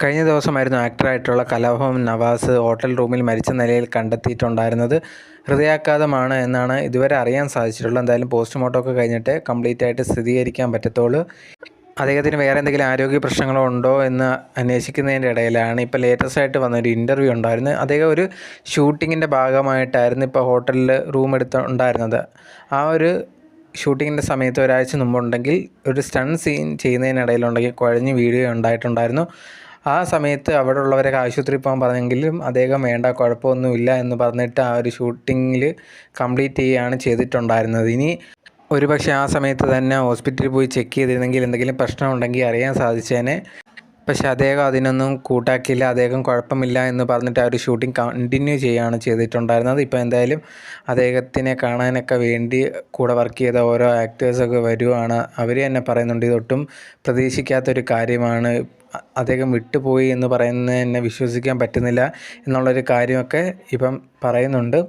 കഴിഞ്ഞ ദിവസമായിരുന്നു ആക്ടറായിട്ടുള്ള കലാഭവൻ നവാസ് ഹോട്ടൽ റൂമിൽ മരിച്ച നിലയിൽ കണ്ടെത്തിയിട്ടുണ്ടായിരുന്നത്. ഹൃദയാഘാതമാണ് എന്നാണ് ഇതുവരെ അറിയാൻ സാധിച്ചിട്ടുള്ളത്. എന്തായാലും പോസ്റ്റ്മോർട്ടം ഒക്കെ കഴിഞ്ഞിട്ട് കംപ്ലീറ്റ് ആയിട്ട് സ്ഥിരീകരിക്കാൻ പറ്റത്തുള്ളൂ. അദ്ദേഹത്തിന് വേറെ എന്തെങ്കിലും ആരോഗ്യ പ്രശ്നങ്ങളോ ഉണ്ടോ എന്ന് അന്വേഷിക്കുന്നതിന്റെ ഇടയിലാണ് ഇപ്പോൾ ലേറ്റസ്റ്റ് ആയിട്ട് വന്നൊരു ഇന്റർവ്യൂ ഉണ്ടായിരുന്നു. അദ്ദേഹം ഒരു ഷൂട്ടിങ്ങിന്റെ ഭാഗമായിട്ടായിരുന്നു ഇപ്പോൾ ഹോട്ടലിൽ റൂം എടുത്ത് ഉണ്ടായിരുന്നത്. ആ ഒരു ഷൂട്ടിങ്ങിന്റെ സമയത്ത് ഒരാഴ്ച മുമ്പുണ്ടെങ്കിൽ ഒരു സ്റ്റൺ സീൻ ചെയ്യുന്നതിനിടയിലുണ്ടെങ്കിൽ കുഴഞ്ഞ് വീഴുക ഉണ്ടായിട്ടുണ്ടായിരുന്നു ആ സമയത്ത് അവിടെ ഉള്ളവരൊക്കെ ആശുപത്രിയിൽ പോകാൻ പറഞ്ഞെങ്കിലും അദ്ദേഹം വേണ്ട കുഴപ്പമൊന്നുമില്ല എന്ന് പറഞ്ഞിട്ട് ആ ഒരു ഷൂട്ടിങ്ങിൽ കംപ്ലീറ്റ് ചെയ്യുകയാണ് ചെയ്തിട്ടുണ്ടായിരുന്നത്. ഇനി ഒരുപക്ഷെ ആ സമയത്ത് തന്നെ ഹോസ്പിറ്റലിൽ പോയി ചെക്ക് ചെയ്തിരുന്നെങ്കിൽ എന്തെങ്കിലും പ്രശ്നമുണ്ടെങ്കിൽ അറിയാൻ സാധിച്ചേനെ. പക്ഷേ അദ്ദേഹം അതിനൊന്നും കൂട്ടാക്കിയില്ല. അദ്ദേഹം കുഴപ്പമില്ല എന്ന് പറഞ്ഞിട്ട് ആ ഒരു ഷൂട്ടിംഗ് കണ്ടിന്യൂ ചെയ്യുകയാണ് ചെയ്തിട്ടുണ്ടായിരുന്നത്. ഇപ്പോൾ എന്തായാലും അദ്ദേഹത്തിനെ കാണാനൊക്കെ വേണ്ടി കൂടെ വർക്ക് ചെയ്ത ഓരോ ആക്ടേഴ്സൊക്കെ വരുവാണ്. അവർ തന്നെ പറയുന്നുണ്ട് ഇതൊട്ടും പ്രതീക്ഷിക്കാത്തൊരു കാര്യമാണ്. അദ്ദേഹം വിട്ടുപോയി എന്ന് പറയുന്നത് വിശ്വസിക്കാൻ പറ്റുന്നില്ല എന്നുള്ളൊരു കാര്യമൊക്കെ ഇപ്പം പറയുന്നുണ്ട്.